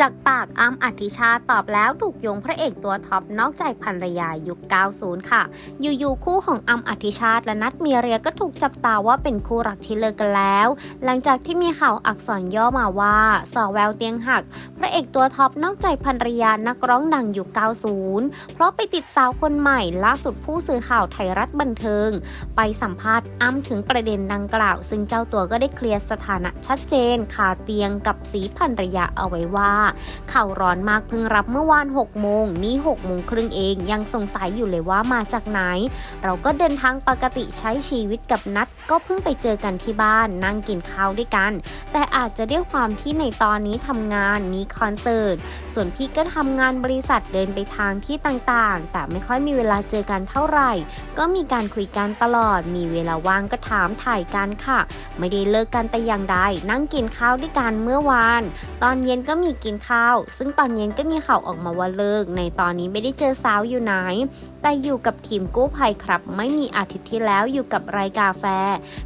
จากปากอ้ำอธิชาตอบแล้วถูกโยงพระเอกตัวท็อปนอกใจภรรยายุค 90 ค่ะ อยู่ๆคู่ของอ้ำอธิชาตและนัทเมียเรียก็ถูกจับตาว่าเป็นคู่รักที่เลิกกันแล้ว หลังจากที่มีข่าวอักษรย่อมาว่าสอแววเตียงหัก พระเอกตัวท็อปนอกใจภรรยานักร้องดังยุค 90 เพราะไปติดสาวคนใหม่ล่าสุดผู้สื่อข่าวไทยรัฐบันเทิง ไปสัมภาษณ์อ้ำถึงประเด็นดังกล่าว ซึ่งเจ้าตัวก็ได้เคลียร์สถานะชัดเจนคาเตียงกับสีภรรยาเอาไว้ว่าข่าวร้อนมากเพิ่งรับเมื่อวาน 6 โมง นี่6โมงครึ่งเองยังสงสัยอยู่เลยว่ามาจากไหน เราก็เดินทางปกติใช้ชีวิตกับนัด ก็เพิ่งไปเจอกันที่บ้านนั่งกินข้าวด้วยกัน แต่อาจจะด้วยความที่ในตอนนี้ทำงานมีคอนเสิร์ตส่วนพี่ก็ทำงานบริษัทเดินไปทางที่ต่างๆ แต่ไม่ค่อยมีเวลาเจอกันเท่าไหร่ ก็มีการคุยกันตลอด มีเวลาว่างก็ถามถ่ายกันค่ะ ไม่ได้เลิกกันแต่อย่างใดนั่งกินข้าวด้วยกันเมื่อวาน ตอนเย็นก็มีกินข้าว ซึ่งตอนเย็นก็มีข่าวออกมาว่าเลิก ในตอนนี้ไม่ได้เจอสาวอยู่ไหน แต่อยู่กับทีมกู้ภัยครับ ไม่มีอาทิตย์ที่แล้วอยู่กับไร่กาแฟ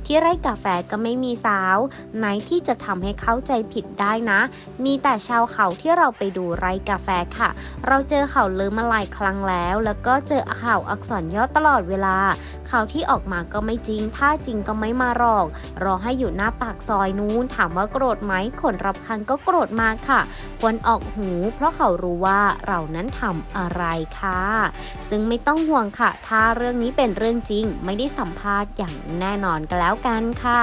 ที่ไร่กาแฟก็ไม่มีสาว ไหนที่จะทำให้เข้าใจผิดได้นะ มีแต่ชาวเขาที่เราไปดูไร่กาแฟค่ะ เราเจอข่าวลือมาหลายครั้งแล้ว แล้วก็เจอข่าวอักษรย่อตลอดเวลา ข่าวที่ออกมาก็ไม่จริง ถ้าจริงก็ไม่มาหรอก รอให้อยู่หน้าปากซอยนู้นถามว่าโกรธไหมคนรับคันก็โกรธมากค่ะควรออกหู เพราะเขารู้ว่าเรานั้นทำอะไรค่ะ ซึ่งไม่ต้องห่วงค่ะ ถ้าเรื่องนี้เป็นเรื่องจริง ไม่ได้สัมภาษณ์อย่างแน่นอนก็แล้วกันค่ะ